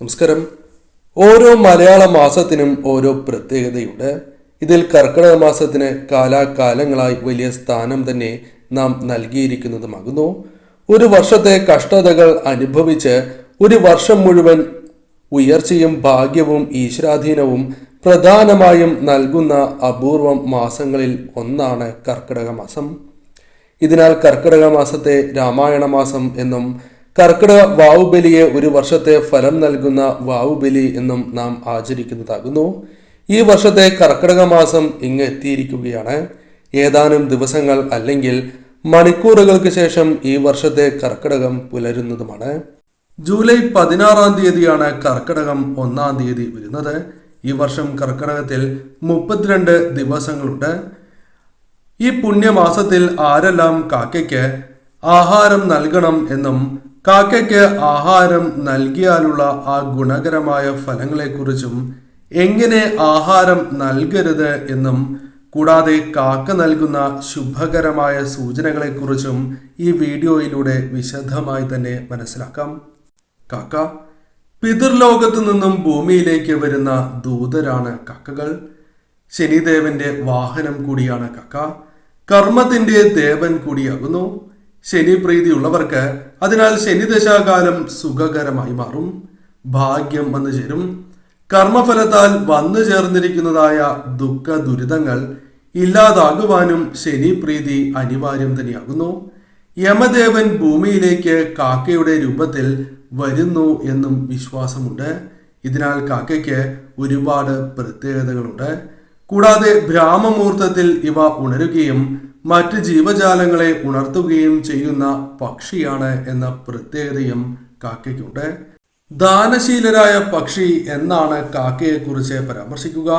നമസ്കാരം. ഓരോ മലയാള മാസത്തിനും ഓരോ പ്രത്യേകതയുണ്ട്. ഇതിൽ കർക്കിടക മാസത്തിന് കാലാകാലങ്ങളായി വലിയ സ്ഥാനം തന്നെ നാം നൽകിയിരിക്കുന്നതുമാകുന്നു. ഒരു വർഷത്തെ കഷ്ടതകൾ അനുഭവിച്ച് ഒരു വർഷം മുഴുവൻ ഉയർച്ചയും ഭാഗ്യവും ഈശ്വരാധീനവും പ്രധാനമായും നൽകുന്ന അപൂർവം മാസങ്ങളിൽ ഒന്നാണ് കർക്കിടക മാസം. ഇതിനാൽ കർക്കിടക മാസത്തെ രാമായണ മാസം എന്നും കർക്കിടക വാവുബലിയെ ഒരു വർഷത്തെ ഫലം നൽകുന്ന വാവുബലി എന്നും നാം ആചരിക്കുന്നതാകുന്നു. ഈ വർഷത്തെ കർക്കിടക മാസം ഇങ്ങ് എത്തിയിരിക്കുകയാണ്. ഏതാനും ദിവസങ്ങൾ അല്ലെങ്കിൽ മണിക്കൂറുകൾക്ക് ശേഷം ഈ വർഷത്തെ കർക്കിടകം പുലരുന്നതുമാണ്. ജൂലൈ പതിനാറാം തീയതിയാണ് കർക്കിടകം ഒന്നാം തീയതി വരുന്നത്. ഈ വർഷം കർക്കിടകത്തിൽ മുപ്പത്തിരണ്ട് ദിവസങ്ങളുണ്ട്. ഈ പുണ്യമാസത്തിൽ ആരെല്ലാം കാക്കയ്ക്ക് ആഹാരം നൽകണം എന്നും കാക്കയ്ക്ക് ആഹാരം നൽകിയാലുള്ള ആ ഗുണകരമായ ഫലങ്ങളെക്കുറിച്ചും എങ്ങനെ ആഹാരം നൽകരുത് എന്നും കൂടാതെ കാക്ക നൽകുന്ന ശുഭകരമായ സൂചനകളെക്കുറിച്ചും ഈ വീഡിയോയിലൂടെ വിശദമായി തന്നെ മനസ്സിലാക്കാം. കാക്ക പിതൃലോകത്തു നിന്നും ഭൂമിയിലേക്ക് വരുന്ന ദൂതരാണ് കാക്കകൾ. ശനിദേവന്റെ വാഹനം കൂടിയാണ് കാക്ക. കർമ്മത്തിന്റെ ദേവൻ കൂടിയാകുന്നു. ശനി പ്രീതിയുള്ളവർക്ക് അതിനാൽ ശനിദശാകാലം സുഖകരമായി മാറും ഭാഗ്യം വന്നു ചേരും. കർമ്മഫലത്താൽ വന്നു ചേർന്നിരിക്കുന്നതായ ദുഃഖ ദുരിതങ്ങൾ ഇല്ലാതാകുവാനും ശനി പ്രീതി അനിവാര്യം തന്നെയാകുന്നു. യമദേവൻ ഭൂമിയിലേക്ക് കാക്കയുടെ രൂപത്തിൽ വരുന്നു എന്നും വിശ്വാസമുണ്ട്. ഇതിനാൽ കാക്കയ്ക്ക് ഒരുപാട് പ്രത്യേകതകളുണ്ട്. കൂടാതെ ബ്രാഹ്മമുഹൂർത്തത്തിൽ ഇവ ഉണരുകയും മറ്റ് ജീവജാലങ്ങളെ ഉണർത്തുകയും ചെയ്യുന്ന പക്ഷിയാണ് എന്ന പ്രത്യേകതയും കാക്കയ്ക്കുണ്ട്. ദാനശീലരായ പക്ഷി എന്നാണ് കാക്കയെക്കുറിച്ച് പരാമർശിക്കുക.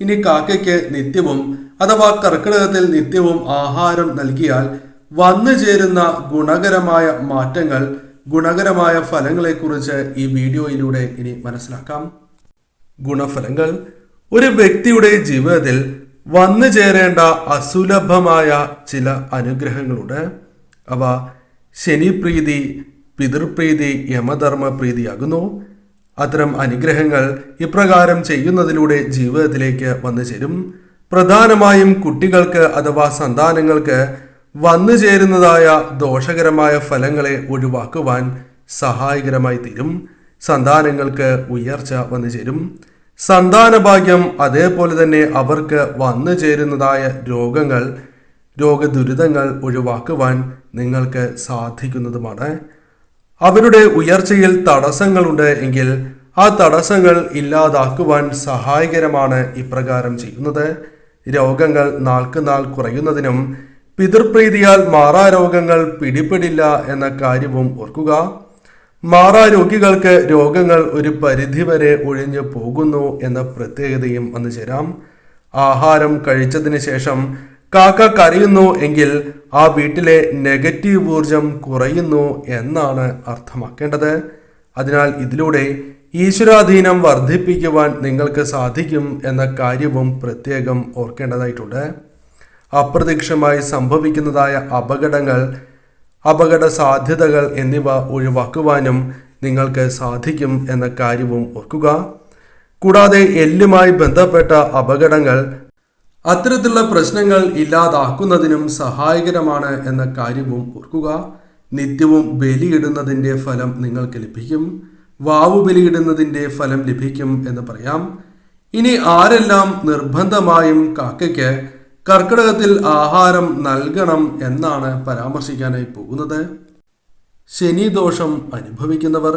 ഇനി കാക്കയ്ക്ക് നിത്യവും അഥവാ കർക്കിടകത്തിൽ നിത്യവും ആഹാരം നൽകിയാൽ വന്നു ചേരുന്ന ഗുണകരമായ മാറ്റങ്ങൾ ഗുണകരമായ ഫലങ്ങളെക്കുറിച്ച് ഈ വീഡിയോയിലൂടെ ഇനി മനസ്സിലാക്കാം. ഗുണഫലങ്ങൾ ഒരു വ്യക്തിയുടെ ജീവിതത്തിൽ വന്നു ചേരേണ്ട അസുലഭമായ ചില അനുഗ്രഹങ്ങളുണ്ട്. അവ ശനിപ്രീതി പിതൃപ്രീതി യമധർമ്മ പ്രീതിയാകുന്നു അത്തരം അനുഗ്രഹങ്ങൾ ഇപ്രകാരം ചെയ്യുന്നതിലൂടെ ജീവിതത്തിലേക്ക് വന്നു ചേരും. പ്രധാനമായും കുട്ടികൾക്ക് അഥവാ സന്താനങ്ങൾക്ക് വന്നു ചേരുന്നതായ ദോഷകരമായ ഫലങ്ങളെ ഒഴിവാക്കുവാൻ സഹായകരമായി തീരും. സന്താനങ്ങൾക്ക് ഉയർച്ച വന്നു ചേരും. സന്താനഭാഗ്യം അതേപോലെ തന്നെ അവർക്ക് വന്നു ചേരുന്നതായ രോഗങ്ങൾ രോഗദുരിതങ്ങൾ ഒഴിവാക്കുവാൻ നിങ്ങൾക്ക് സാധിക്കുന്നതുമാണ്. അവരുടെ ഉയർച്ചയിൽ തടസ്സങ്ങളുണ്ട് എങ്കിൽ ആ തടസ്സങ്ങൾ ഇല്ലാതാക്കുവാൻ സഹായകരമാണ് ഇപ്രകാരം ചെയ്യുന്നത്. രോഗങ്ങൾ നാൾക്ക് നാൾ കുറയുന്നതിനും പിതൃപ്രീതിയാൽ മാറാ രോഗങ്ങൾ പിടിപെടില്ല എന്ന കാര്യവും ഓർക്കുക. മാറാ രോഗികൾക്ക് രോഗങ്ങൾ ഒരു പരിധിവരെ ഒഴിഞ്ഞു പോകുന്നു എന്ന പ്രത്യേകതയും വന്നു ചേരാം. ആഹാരം കഴിച്ചതിന് ശേഷം കാക്ക കരയുന്നു എങ്കിൽ ആ വീട്ടിലെ നെഗറ്റീവ് ഊർജം കുറയുന്നു എന്നാണ് അർത്ഥമാക്കേണ്ടത്. അതിനാൽ ഇതിലൂടെ ഈശ്വരാധീനം വർദ്ധിപ്പിക്കുവാൻ നിങ്ങൾക്ക് സാധിക്കും എന്ന കാര്യവും പ്രത്യേകം ഓർക്കേണ്ടതായിട്ടുണ്ട്. അപ്രത്യക്ഷമായി സംഭവിക്കുന്നതായ അപകടങ്ങൾ അപകട സാധ്യതകൾ എന്നിവ ഒഴിവാക്കുവാനും നിങ്ങൾക്ക് സാധിക്കും എന്ന കാര്യവും ഓർക്കുക. കൂടാതെ എല്ലുമായി ബന്ധപ്പെട്ട അപകടങ്ങൾ അത്തരത്തിലുള്ള പ്രശ്നങ്ങൾ ഇല്ലാതാക്കുന്നതിനും സഹായകരമാണ് എന്ന കാര്യവും ഓർക്കുക. നിത്യവും ബലിയിടുന്നതിന്റെ ഫലം നിങ്ങൾക്ക് ലഭിക്കും. വാവു ബലിയിടുന്നതിന്റെ ഫലം ലഭിക്കും എന്ന് പറയാം. ഇനി ആരെല്ലാം നിർബന്ധമായും കാക്കയ്ക്ക് കർക്കിടകത്തിൽ ആഹാരം നൽകണം എന്നാണ് പരാമർശിക്കാനായി പോകുന്നത്. ശനി ദോഷം അനുഭവിക്കുന്നവർ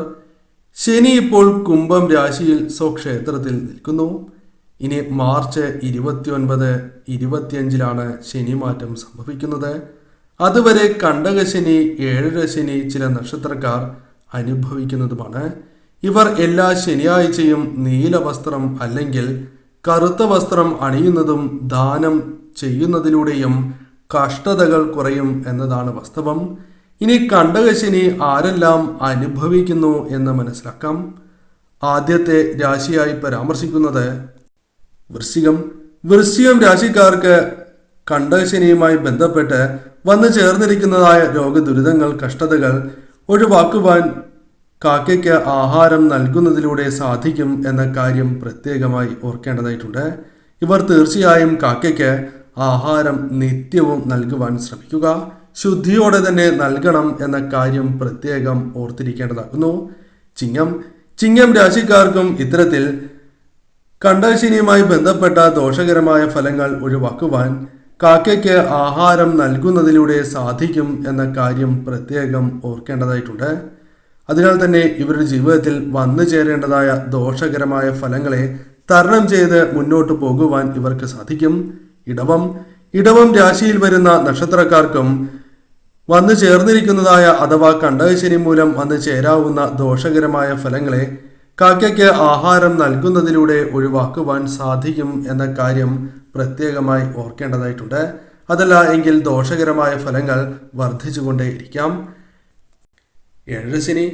ശനി ഇപ്പോൾ കുംഭം രാശിയിൽ സ്വക്ഷേത്രത്തിൽ നിൽക്കുന്നു. ഇനി മാർച്ച് ഇരുപത്തിയൊൻപത് ഇരുപത്തിയഞ്ചിലാണ് ശനിമാറ്റം സംഭവിക്കുന്നത്. അതുവരെ കണ്ടകശനി ഏഴര ശനി ചില നക്ഷത്രക്കാർ അനുഭവിക്കുന്നതുമാണ്. ഇവർ എല്ലാ ശനിയാഴ്ചയും നീല വസ്ത്രം അല്ലെങ്കിൽ കറുത്ത വസ്ത്രം അണിയുന്നതും ദാനം ചെയ്യുന്നതിലൂടെയും കഷ്ടതകൾ കുറയും എന്നതാണ് വാസ്തവം. ഇനി കണ്ടകശനി ആരെല്ലാം അനുഭവിക്കുന്നു എന്ന് മനസ്സിലാക്കാം. ആദ്യത്തെ രാശിയായി പരാമർശിക്കുന്നത് വൃശ്ചികം. വൃശ്ചികം രാശിക്കാർക്ക് കണ്ടകശിനിയുമായി ബന്ധപ്പെട്ട് വന്നു ചേർന്നിരിക്കുന്നതായ രോഗദുരിതങ്ങൾ കഷ്ടതകൾ ഒഴിവാക്കുവാൻ കാക്കയ്ക്ക് ആഹാരം നൽകുന്നതിലൂടെ സാധിക്കും എന്ന കാര്യം പ്രത്യേകമായി ഓർക്കേണ്ടതായിട്ടുണ്ട്. ഇവർ തീർച്ചയായും കാക്കയ്ക്ക് ആഹാരം നിത്യവും നൽകുവാൻ ശ്രമിക്കുക. ശുദ്ധിയോടെ തന്നെ നൽകണം എന്ന കാര്യം പ്രത്യേകം ഓർത്തിരിക്കേണ്ടതാകുന്നു. ചിങ്ങം ചിങ്ങം രാശിക്കാർക്കും ഇത്തരത്തിൽ കണ്ടശനിയുമായി ബന്ധപ്പെട്ട ദോഷകരമായ ഫലങ്ങൾ ഒഴിവാക്കുവാൻ കാക്കയ്ക്ക് ആഹാരം നൽകുന്നതിലൂടെ സാധിക്കും എന്ന കാര്യം പ്രത്യേകം ഓർക്കേണ്ടതായിട്ടുണ്ട്. അതിനാൽ തന്നെ ഇവരുടെ ജീവിതത്തിൽ വന്നു ചേരേണ്ടതായ ദോഷകരമായ ഫലങ്ങളെ തരണം ചെയ്ത് മുന്നോട്ട് പോകുവാൻ ഇവർക്ക് സാധിക്കും. ഇടവം ഇടവം രാശിയിൽ വരുന്ന നക്ഷത്രക്കാർക്കും വന്നു ചേർന്നിരിക്കുന്നതായ അഥവാ കണ്ടകശനി മൂലം വന്നു ചേരാവുന്ന ദോഷകരമായ ഫലങ്ങളെ കാക്കയ്ക്ക് ആഹാരം നൽകുന്നതിലൂടെ ഒഴിവാക്കുവാൻ സാധിക്കും എന്ന കാര്യം പ്രത്യേകമായി ഓർക്കേണ്ടതായിട്ടുണ്ട്. അതല്ല എങ്കിൽ ദോഷകരമായ ഫലങ്ങൾ വർദ്ധിച്ചുകൊണ്ടേയിരിക്കാം. ഏഴരശനി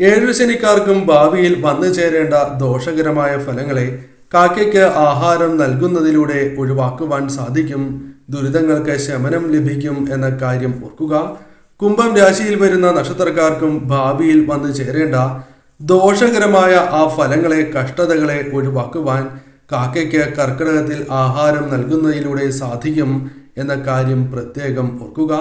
ഏഴരശനിക്കാർക്കും ഭാവിയിൽ വന്നു ചേരേണ്ട ദോഷകരമായ ഫലങ്ങളെ കാക്കയ്ക്ക് ആഹാരം നൽകുന്നതിലൂടെ ഒഴിവാക്കുവാൻ സാധിക്കും. ദുരിതങ്ങൾക്ക് ശമനം ലഭിക്കും എന്ന കാര്യം ഓർക്കുക. കുംഭം രാശിയിൽ വരുന്ന നക്ഷത്രക്കാർക്കും ഭാവിയിൽ വന്നു ചേരേണ്ട ദോഷകരമായ ആ ഫലങ്ങളെ കഷ്ടതകളെ ഒഴിവാക്കുവാൻ കാക്കയ്ക്ക് കർക്കിടകത്തിൽ ആഹാരം നൽകുന്നതിലൂടെ സാധിക്കും എന്ന കാര്യം പ്രത്യേകം ഓർക്കുക.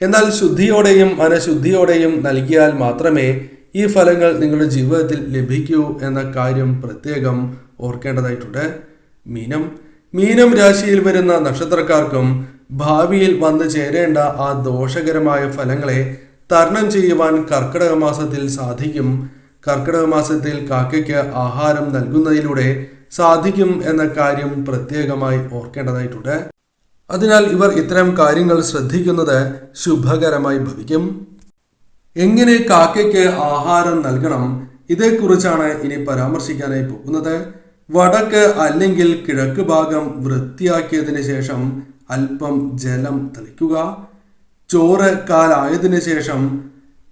എന്നാൽ ശുദ്ധിയോടെയും അനശുദ്ധിയോടെയും നൽകിയാൽ മാത്രമേ ഈ ഫലങ്ങൾ നിങ്ങളുടെ ജീവിതത്തിൽ ലഭിക്കൂ എന്ന കാര്യം പ്രത്യേകം ഓർക്കേണ്ടതായിട്ടുണ്ട്. മീനം. മീനം രാശിയിൽ വരുന്ന നക്ഷത്രക്കാർക്കും ഭാവിയിൽ വന്നു ചേരേണ്ട ആ ദോഷകരമായ ഫലങ്ങളെ തരണം ചെയ്യുവാൻ കർക്കിടക മാസത്തിൽ സാധിക്കും. കർക്കിടക മാസത്തിൽ കാക്കയ്ക്ക് ആഹാരം നൽകുന്നതിലൂടെ സാധിക്കും എന്ന കാര്യം പ്രത്യേകമായി ഓർക്കേണ്ടതായിട്ടുണ്ട്. അതിനാൽ ഇവർ ഇത്തരം കാര്യങ്ങൾ ശ്രദ്ധിക്കുന്നത് ശുഭകരമായി ഭവിക്കും. എങ്ങനെ കാക്കയ്ക്ക് ആഹാരം നൽകണം? ഇതേക്കുറിച്ചാണ് ഇനി പരാമർശിക്കാനായി പോകുന്നത്. വടക്ക് അല്ലെങ്കിൽ കിഴക്ക് ഭാഗം വൃത്തിയാക്കിയതിന് ശേഷം അല്പം ജലം തളിക്കുക. ചോറ് കാലായതിനു ശേഷം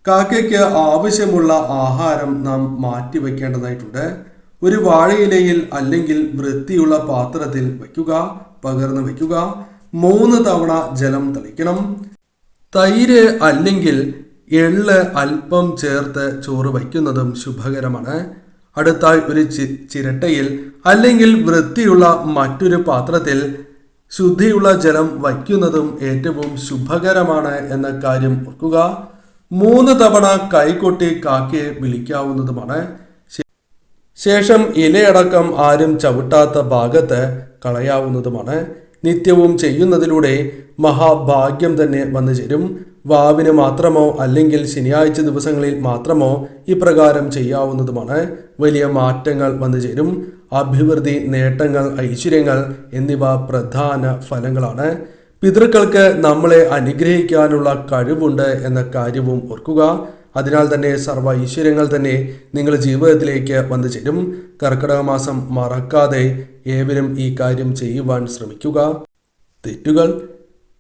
കാക്കയ്ക്ക് ആവശ്യമുള്ള ആഹാരം നാം മാറ്റിവെക്കേണ്ടതായിട്ടുണ്ട് ഒരു വാഴയിലയിൽ അല്ലെങ്കിൽ വൃത്തിയുള്ള പാത്രത്തിൽ വയ്ക്കുക പകർന്നു വയ്ക്കുക. മൂന്ന് തവണ ജലം തളിക്കണം. തൈര് അല്ലെങ്കിൽ എള്ള് അല്പം ചേർത്ത് ചോറ് വയ്ക്കുന്നതും ശുഭകരമാണ്. അടുത്തായി ഒരു ചിരട്ടയിൽ അല്ലെങ്കിൽ വൃത്തിയുള്ള മറ്റൊരു പാത്രത്തിൽ ശുദ്ധിയുള്ള ജലം വയ്ക്കുന്നതും ഏറ്റവും ശുഭകരമാണ് എന്ന കാര്യം ഓർക്കുക. മൂന്ന് തവണ കൈകൊട്ടി കാക്കയെ വിളിക്കാവുന്നതുമാണ്. ശേഷം ഇലയടക്കം ആരും ചവിട്ടാത്ത ഭാഗത്ത് കളയാവുന്നതുമാണ്. നിത്യവും ചെയ്യുന്നതിലൂടെ മഹാഭാഗ്യം തന്നെ വന്നു ചേരും. വാവിന് മാത്രമോ അല്ലെങ്കിൽ ശനിയാഴ്ച ദിവസങ്ങളിൽ മാത്രമോ ഇപ്രകാരം ചെയ്യാവുന്നതുമാണ്. വലിയ മാറ്റങ്ങൾ വന്നു ചേരും. അഭിവൃദ്ധി നേട്ടങ്ങൾ ഐശ്വര്യങ്ങൾ എന്നിവ പ്രധാന ഫലങ്ങളാണ്. പിതൃക്കൾക്ക് നമ്മളെ അനുഗ്രഹിക്കാനുള്ള കഴിവുണ്ട് എന്ന കാര്യവും ഓർക്കുക. അതിനാൽ തന്നെ സർവ ഐശ്വര്യങ്ങൾ തന്നെ നിങ്ങളുടെ ജീവിതത്തിലേക്ക് വന്നു ചേരും. കർക്കിടക മാസം മറക്കാതെ ഏവരും ഈ കാര്യം ചെയ്യുവാൻ ശ്രമിക്കുക. തെറ്റുകൾ.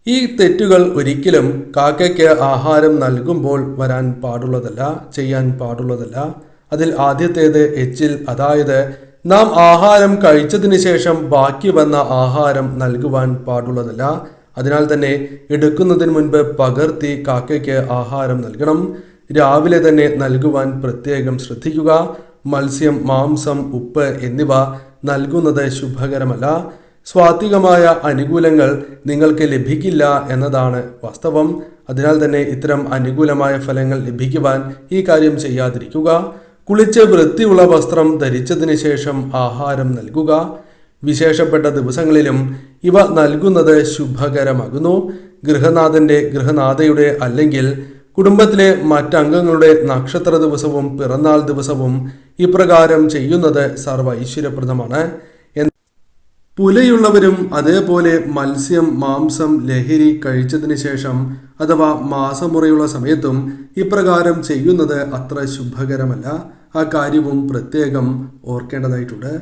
ഈ തെറ്റുകൾ ഒരിക്കലും കാക്കയ്ക്ക് ആഹാരം നൽകുമ്പോൾ വരാൻ പാടുള്ളതല്ല ചെയ്യാൻ പാടുള്ളതല്ല. അതിൽ ആദ്യത്തേത് എച്ചിൽ അതായത് നാം ആഹാരം കഴിച്ചതിന് ശേഷം ബാക്കി വന്ന ആഹാരം നൽകുവാൻ പാടുള്ളതല്ല. അതിനാൽ തന്നെ എടുക്കുന്നതിന് മുൻപ് പകർത്തി കാക്കയ്ക്ക് ആഹാരം നൽകണം. രാവിലെ തന്നെ നൽകുവാൻ പ്രത്യേകം ശ്രദ്ധിക്കുക. മത്സ്യം മാംസം ഉപ്പ് എന്നിവ നൽകുന്നത് ശുഭകരമല്ല. സ്വാത്വികമായ അനുകൂലങ്ങൾ നിങ്ങൾക്ക് ലഭിക്കില്ല എന്നതാണ് വാസ്തവം. അതിനാൽ തന്നെ ഇത്തരം അനുകൂലമായ ഫലങ്ങൾ ലഭിക്കുവാൻ ഈ കാര്യം ചെയ്യാതിരിക്കുക. കുളിച്ച് വൃത്തിയുള്ള വസ്ത്രം ധരിച്ചതിന് ശേഷം ആഹാരം നൽകുക. വിശേഷപ്പെട്ട ദിവസങ്ങളിലും ഇവ നൽകുന്നത് ശുഭകരമാകുന്നു. ഗൃഹനാഥന്റെ ഗൃഹനാഥയുടെ അല്ലെങ്കിൽ കുടുംബത്തിലെ മറ്റംഗങ്ങളുടെ നക്ഷത്ര ദിവസവും പിറന്നാൾ ദിവസവും ഇപ്രകാരം ചെയ്യുന്നത് സർവ ഐശ്വര്യപ്രദമാണ് പുലയുള്ളവരും അതേപോലെ മത്സ്യം മാംസം ലഹരി കഴിച്ചതിന് ശേഷം അഥവാ മാസമുറയുള്ള സമയത്തും ഇപ്രകാരം ചെയ്യുന്നത് അത്ര ശുഭകരമല്ല. ആ കാര്യവും പ്രത്യേകം ഓർക്കേണ്ടതായിട്ടുണ്ട്.